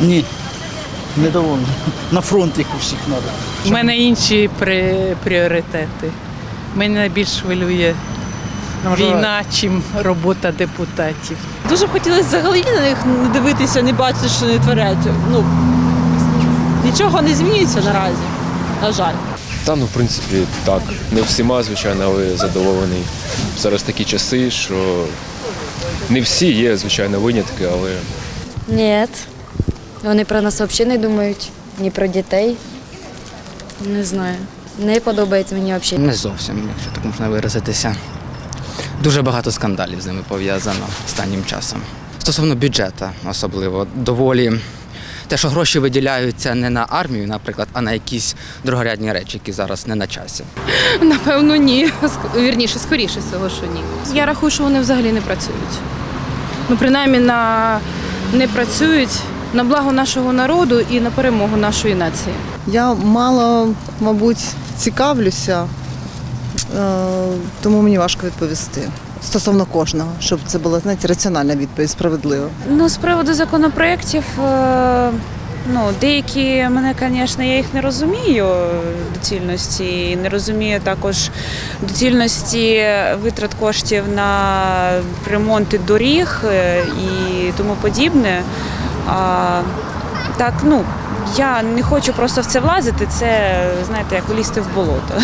Ні, недовольний. На фронт їх усіх треба. У мене інші при- пріоритети. Мене найбільш хвилює війна, чим робота депутатів. Дуже хотілося взагалі на них не дивитися, не бачити, що не творять. Ну, нічого не змінюється наразі, на жаль. Та ну, в принципі, так. Не всіма, звичайно, але задоволений. Зараз такі часи, що не всі є, звичайно, винятки, але Ні. Вони про нас взагалі не думають, ні про дітей. Не знаю. Не подобається мені взагалі. Не зовсім, якщо так можна виразитися. Дуже багато скандалів з ними пов'язано останнім часом. Стосовно бюджету, особливо, доволі те, що гроші виділяються не на армію, наприклад, а на якісь другорядні речі, які зараз не на часі. Напевно, ні. Вірніше, скоріше всього, що ні. Я рахую, що вони взагалі не працюють. Ну, принаймні, на... не працюють на благо нашого народу і на перемогу нашої нації. Я мало, мабуть, цікавлюся, е, тому мені важко відповісти. Стосовно кожного, щоб це була знаєте, раціональна відповідь, справедлива. Ну, з приводу законопроєктів, е, ну, деякі мене, звісно, я їх не розумію доцільності, не розумію також доцільності витрат коштів на ремонти доріг е, і тому подібне. А, так, ну, я не хочу просто в це влазити, це, знаєте, як улізти в болото.